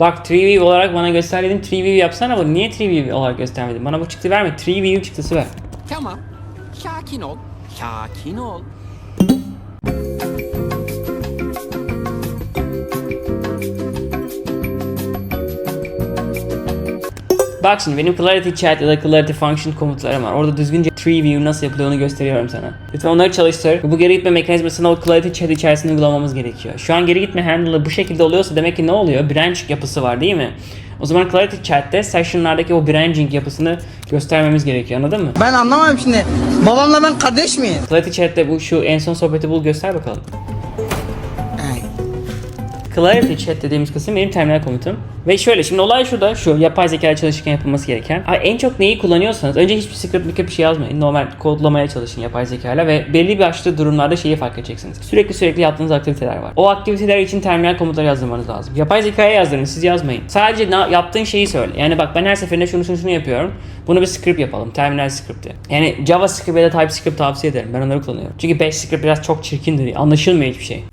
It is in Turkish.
Bak 3view olarak bana göster dedim 3view yapsana bu. Niye 3view olarak göstermedin? Bana bu çıktı verme. 3view çıktısı ver. Tamam. Sakin ol. Sakin ol. Bak şimdi benim Clarity Chat ya da Clarity Function komutlarım var. Orada düzgünce 3view nasıl yapıldığını gösteriyorum sana. Lütfen onları çalıştır. Bu geri gitme mekanizmasını o Clarity Chat içerisinde uygulamamız gerekiyor. Şu an geri gitme handle'ı bu şekilde oluyorsa demek ki ne oluyor? Branch yapısı var değil mi? O zaman Clarity Chat'te session'lardaki o branching yapısını göstermemiz gerekiyor anladın mı? Ben anlamadım şimdi. Babamla ben kardeş miyim? Clarity Chat'te bu şu en son sohbeti bul göster bakalım. Clarity Chat dediğimiz kısım benim terminal komutum. Ve şöyle şimdi olay şurada şu yapay zeka çalışırken yapılması gereken. En çok neyi kullanıyorsanız önce hiçbir script bir bir şey yazmayın. Normal kodlamaya çalışın yapay zekayla ve belli başlı durumlarda şeyi fark edeceksiniz. Sürekli sürekli yaptığınız aktiviteler var. O aktiviteler için terminal komutları yazdırmanız lazım. Yapay zekaya yazdırın siz yazmayın. Sadece yaptığın şeyi söyle. Yani bak ben her seferinde şunu şunu şunu yapıyorum. Bunu bir script yapalım. Terminal script'i. Yani JavaScript ya da TypeScript tavsiye ederim. Ben onları kullanıyorum. Çünkü Bash script biraz çok çirkindir. Anlaşılmıyor hiçbir şey.